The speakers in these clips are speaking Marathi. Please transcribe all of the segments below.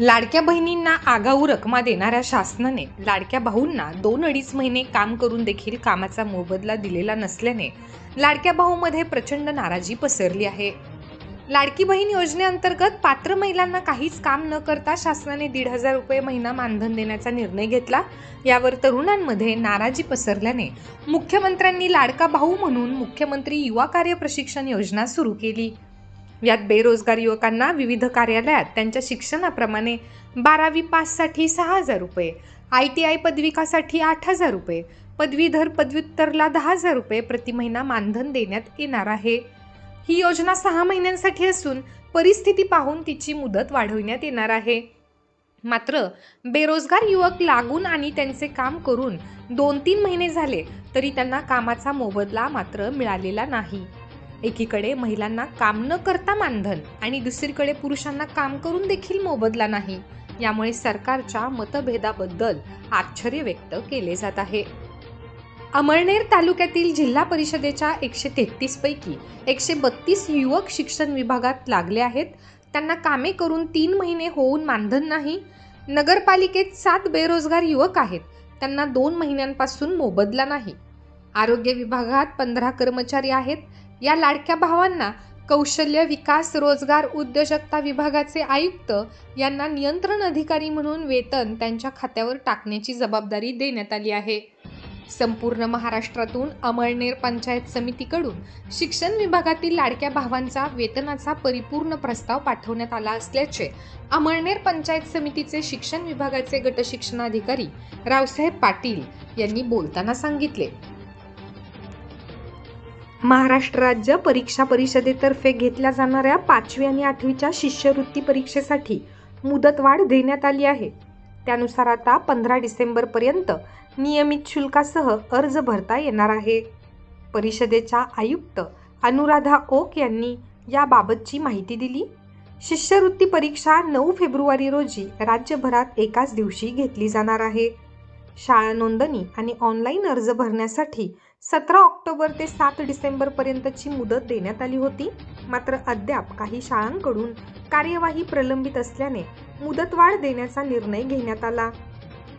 लाडक्या बहिणींना आगाऊ रकमा देणाऱ्या शासनाने लाडक्या भाऊंना दोन अडीच महिने काम करून देखील कामाचा मोबदला दिलेला नसल्याने लाडक्या भाऊमध्ये प्रचंड नाराजी पसरली आहे. लाडकी बहीण योजनेअंतर्गत पात्र महिलांना काहीच काम न करता शासनाने दीड हजार रुपये महिना मानधन देण्याचा निर्णय घेतला. यावर तरुणांमध्ये नाराजी पसरल्याने मुख्यमंत्र्यांनी लाडका भाऊ म्हणून मुख्यमंत्री युवा कार्य प्रशिक्षण योजना सुरू केली. यात बेरोजगार युवकांना विविध कार्यालयात त्यांच्या शिक्षणाप्रमाणे बारावी पाससाठी सहा हजार रुपये आय टी आय पदविकासाठी आठ हजार रुपये पदवीधर पदव्युत्तरला दहा हजार रुपये प्रति महिना मानधन देण्यात येणार आहे. ही योजना सहा महिन्यांसाठी असून परिस्थिती पाहून तिची मुदत वाढवण्यात येणार आहे. मात्र बेरोजगार युवक लागून आणि त्यांचे काम करून दोन तीन महिने झाले तरी त्यांना कामाचा मोबदला मात्र मिळालेला नाही. एकीकडे महिलांना काम न करता मानधन आणि दुसरीकडे पुरुषांना काम करून देखील मोबदला नाही. यामुळे सरकारच्या मतभेदाबद्दल आश्चर्य व्यक्त केले जात आहे. अमळनेर तालुक्यातील जिल्हा परिषदेच्या एकशे तेहतीस पैकी एकशे बत्तीस युवक शिक्षण विभागात लागले आहेत. त्यांना कामे करून तीन महिने होऊन मानधन नाही. नगरपालिकेत सात बेरोजगार युवक आहेत. त्यांना दोन महिन्यांपासून मोबदला नाही. आरोग्य विभागात पंधरा कर्मचारी आहेत. या लाडक्या भावांना कौशल्य विकास रोजगार उद्योजकता विभागाचे आयुक्त यांना नियंत्रण अधिकारी म्हणून वेतन त्यांच्या खात्यावर टाकण्याची जबाबदारी देण्यात आली आहे. संपूर्ण महाराष्ट्रातून अमळनेर पंचायत समितीकडून शिक्षण विभागातील लाडक्या भावांचा वेतनाचा परिपूर्ण प्रस्ताव पाठवण्यात आला असल्याचे अमळनेर पंचायत समितीचे शिक्षण विभागाचे गटशिक्षणाधिकारी रावसाहेब पाटील यांनी बोलताना सांगितले. महाराष्ट्र राज्य परीक्षा परिषदेतर्फे घेतल्या जाणाऱ्या पाचवी आणि आठवीच्या शिष्यवृत्ती परीक्षेसाठी मुदतवाढ देण्यात आली आहे. त्यानुसार आता पंधरा डिसेंबरपर्यंत नियमित शुल्कासह अर्ज भरता येणार आहे. परिषदेच्या आयुक्त अनुराधा ओक यांनी याबाबतची माहिती दिली. शिष्यवृत्ती परीक्षा नऊ फेब्रुवारी रोजी राज्यभरात एकाच दिवशी घेतली जाणार आहे. शाळा नोंदणी आणि ऑनलाईन अर्ज भरण्यासाठी सतरा ऑक्टोबर ते सात डिसेंबरपर्यंतची मुदत देण्यात आली होती. मात्र अद्याप काही शाळांकडून कार्यवाही प्रलंबित असल्याने मुदतवाढ देण्याचा निर्णय घेण्यात आला.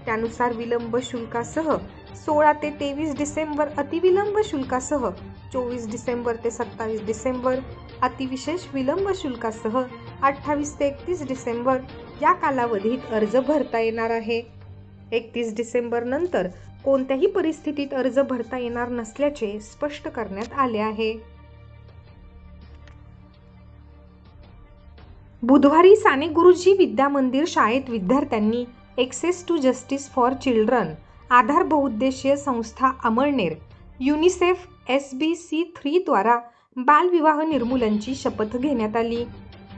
त्यानुसार विलंब शुल्कासह सोळा ते तेवीस डिसेंबर अतिविलंब शुल्कासह चोवीस डिसेंबर ते सत्तावीस डिसेंबर अतिविशेष विलंब शुल्कासह अठ्ठावीस ते एकतीस डिसेंबर या कालावधीत अर्ज भरता येणार आहे. एकतीस डिसेंबर नंतर कोणत्याही परिस्थितीत अर्ज भरता येणार नसल्याचे स्पष्ट करण्यात आले आहे. बुधवारी साने गुरुजी विद्या मंदिर शाळेत विद्यार्थ्यांनी access to justice for children Aadhar बहुउद्देशीय संस्था Amalner UNICEF S B C थ्रीद्वारा बालविवाह निर्मूलनची शपथ घेण्यात आली.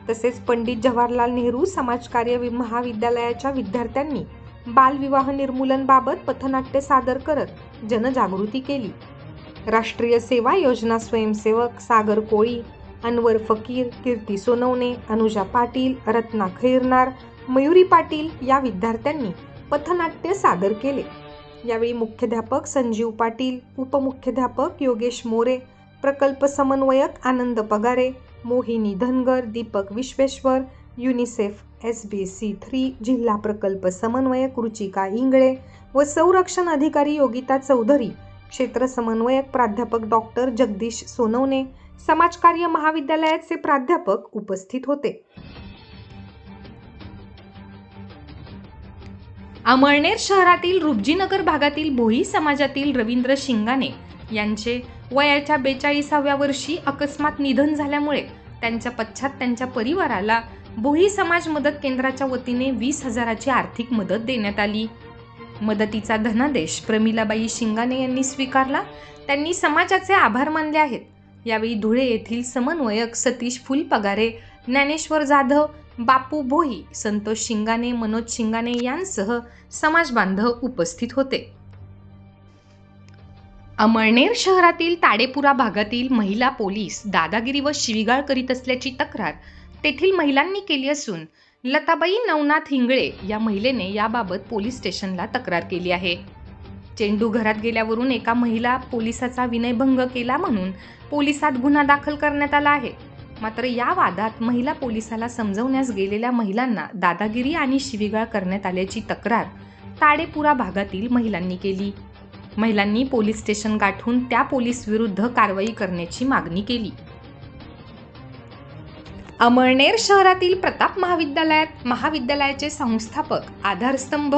तसेच पंडित जवाहरलाल नेहरू समाजकार्य वि- महाविद्यालयाच्या विद्यार्थ्यांनी बालविवाह निर्मूलनबाबत पथनाट्य सादर करत जनजागृती केली. राष्ट्रीय सेवा योजना स्वयंसेवक सागर कोळी अनवर फकीर कीर्ती सोनवणे अनुजा पाटील रत्ना खैरनार मयुरी पाटील या विद्यार्थ्यांनी पथनाट्य सादर केले. यावेळी मुख्याध्यापक संजीव पाटील उपमुख्याध्यापक योगेश मोरे प्रकल्प समन्वयक Anand Pagare Mohini Dhangar Deepak Vishweshwar UNICEF S B C three जिल्हा प्रकल्प समन्वयक रुचिका इंगळे व संरक्षण अधिकारी योगिता चौधरी क्षेत्र समन्वयक प्राध्यापक डॉक्टर जगदीश सोनवणे समाजकार्य महाविद्यालयाचे प्राध्यापक उपस्थित होते. अमळनेर शहरातील रुपजीनगर भागातील भोई समाजातील रवींद्र शिंगाने यांचे वयाच्या बेचाळीसाव्या वर्षी अकस्मात निधन झाल्यामुळे त्यांच्या पश्चात त्यांच्या परिवाराला भोई समाज मदत केंद्राच्या वतीने वीस हजाराची आर्थिक मदत देण्यात आली. मदतीचा धनादेश प्रमिलाबाई शिंगाने यांनी स्वीकारला. त्यांनी समाजाचे आभार मानले आहेत. यावेळी धुळे येथील समन्वयक सतीश फुलपगारे ज्ञानेश्वर जाधव बापू भोई संतोष शिंगाने मनोज शिंगाने यांसह समाज बांधव उपस्थित होते. अमळनेर शहरातील ताडेपुरा भागातील महिला पोलीस दादागिरी व शिवीगाळ करीत असल्याची तक्रार तेथील महिलांनी केली असून लताबाई नवनाथ हिंगळे या महिलेने याबाबत पोलीस स्टेशनला तक्रार केली आहे. चेंडू घरात गेल्यावरून एका महिला पोलिसाचा विनयभंग केला म्हणून पोलिसात गुन्हा दाखल करण्यात आला आहे. मात्र या वादात महिला पोलिसाला समजवण्यास गेलेल्या महिलांना दादागिरी आणि शिवीगाळ करण्यात आल्याची तक्रार ताडेपुरा भागातील महिलांनी केली. महिलांनी पोलीस स्टेशन गाठून त्या पोलीस विरुद्ध कारवाई करण्याची मागणी केली. अमळनेर शहरातील प्रताप महाविद्यालयात महाविद्यालयाचे संस्थापक आधारस्तंभ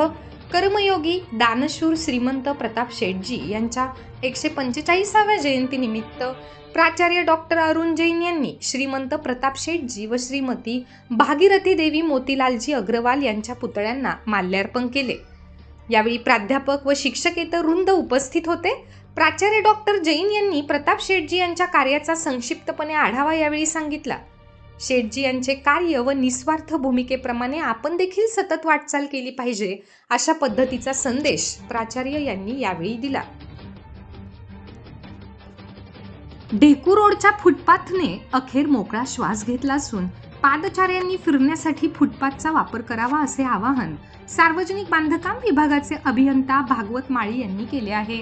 कर्मयोगी दानशूर श्रीमंत प्रताप शेटजी यांच्या एकशे पंचेचाळीसाव्या जयंतीनिमित्त प्राचार्य डॉक्टर अरुण जैन यांनी श्रीमंत प्रताप शेटजी व श्रीमती भागीरथी देवी मोतीलालजी अग्रवाल यांच्या पुतळ्यांना माल्यार्पण केले. यावेळी प्राध्यापक व शिक्षकेतर वृंद उपस्थित होते. प्राचार्य डॉक्टर जैन यांनी प्रताप शेटजी यांच्या कार्याचा संक्षिप्तपणे आढावा यावेळी सांगितला. शेटजी यांचे कार्य व निस्वार्थ भूमिकेप्रमाणे आपण देखील सतत वाटचाल केली पाहिजे अशा पद्धतीचा संदेश प्राचार्य यांनी यावेळी दिला. ढेकू रोडच्या फुटपाथने अखेर मोकळा श्वास घेतला असून पादचाऱ्यांनी फिरण्यासाठी फुटपाथचा वापर करावा असे आवाहन सार्वजनिक बांधकाम विभागाचे अभियंता भागवत माळी यांनी केले आहे.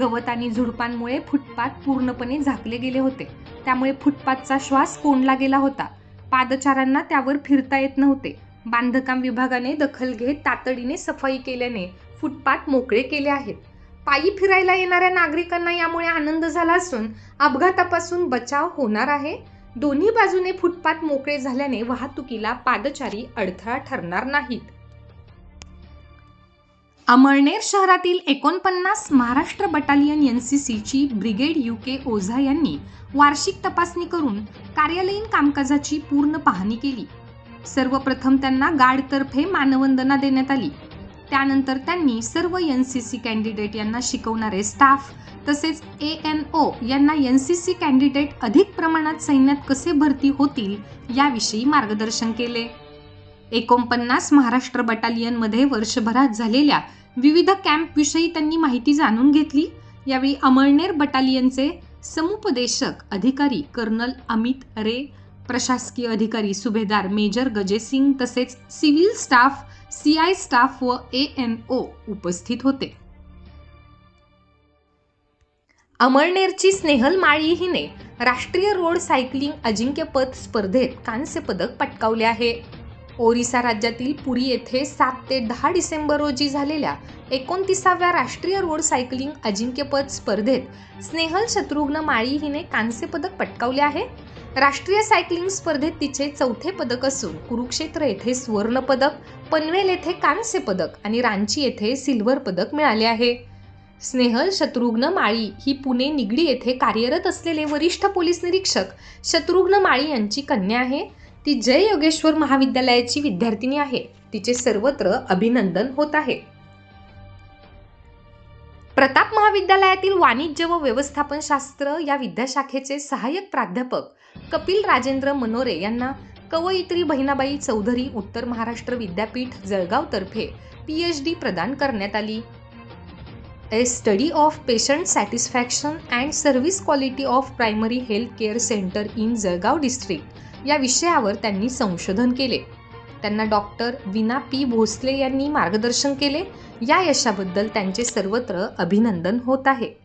गवत आणि झुडपांमुळे फुटपाथ पूर्णपणे झाकले गेले होते. त्यामुळे फुटपाथचा श्वास कोंडला गेला होता. पादचाऱ्यांना त्यावर फिरता येत नव्हते. बांधकाम विभागाने दखल घेत तातडीने सफाई केल्याने फुटपाथ मोकळे केले आहेत. पायी फिरायला येणाऱ्या नागरिकांना यामुळे आनंद झाला असून अपघातापासून बचाव होणार आहे. दोन्ही बाजूने फुटपाथ मोकळे झाल्याने वाहतुकीला पादचारी अडथळा ठरणार नाहीत. अमळनेर शहरातील एकोणपन्नास महाराष्ट्र बटालियन एन सी सीची ब्रिगेड यू के ओझा यांनी वार्षिक तपासणी करून कार्यालयीन कामकाजाची पूर्ण पाहणी केली. सर्वप्रथम त्यांना गार्डतर्फे मानवंदना देण्यात आली. त्यानंतर त्यांनी सर्व एन सी सी कॅन्डिडेट यांना शिकवणारे स्टाफ तसेच ए एन ओ यांना एन सी सी कॅन्डिडेट अधिक प्रमाणात सैन्यात कसे भरती होतील याविषयी मार्गदर्शन केले. एकोणपन्नास महाराष्ट्र बटालियनमध्ये वर्षभरात झालेल्या विविध कॅम्पविषयी त्यांनी माहिती जाणून घेतली. यावेळी अमळनेर बटालियनचे समुपदेशक अधिकारी कर्नल अमित रे प्रशासकीय अधिकारी सुभेदार मेजर गजेसिंग तसेच civil staff C I staff व ए एन ओ उपस्थित होते. अमळनेरची स्नेहल माळी हिने राष्ट्रीय रोड सायकलिंग अजिंक्यपद स्पर्धेत कांस्य पदक पटकावले आहे. ओरिसा राज्यातील पुरी येथे सात ते दहा डिसेंबर रोजी झालेल्या एकोणतीसाव्या राष्ट्रीय रोड सायकलिंग अजिंक्यपद स्पर्धेत स्नेहल शत्रुघ्न माळी हिने कांस्य पदक पटकावले आहे. राष्ट्रीय सायकलिंग स्पर्धेत तिचे चौथे पदक असून कुरुक्षेत्र येथे सुवर्ण पदक पनवेल येथे कांस्य पदक आणि रांची येथे सिल्वर पदक मिळाले आहे. स्नेहल शत्रुघ्न माळी ही पुणे निगडी येथे कार्यरत असलेले वरिष्ठ पोलीस निरीक्षक शत्रुघ्न माळी यांची कन्या आहे. ती जय योगेश्वर महाविद्यालयाची विद्यार्थिनी आहे. तिचे सर्वत्र अभिनंदन होत आहे. प्रताप महाविद्यालयातील वाणिज्य व व्यवस्थापन शास्त्र या विद्याशाखेचे सहाय्यक प्राध्यापक कपिल राजेंद्र मनोरे यांना कवयित्री बहिणाबाई चौधरी उत्तर महाराष्ट्र विद्यापीठ जळगावतर्फे पी एच डी प्रदान करण्यात आली. A study of patient satisfaction and service quality of primary health care centre in Jalgaon district या विषयावर त्यांनी संशोधन केले. त्यांना डॉक्टर विना पी. भोसले यांनी मार्गदर्शन केले. या यशाबद्दल त्यांचे सर्वत्र अभिनंदन होत आहे.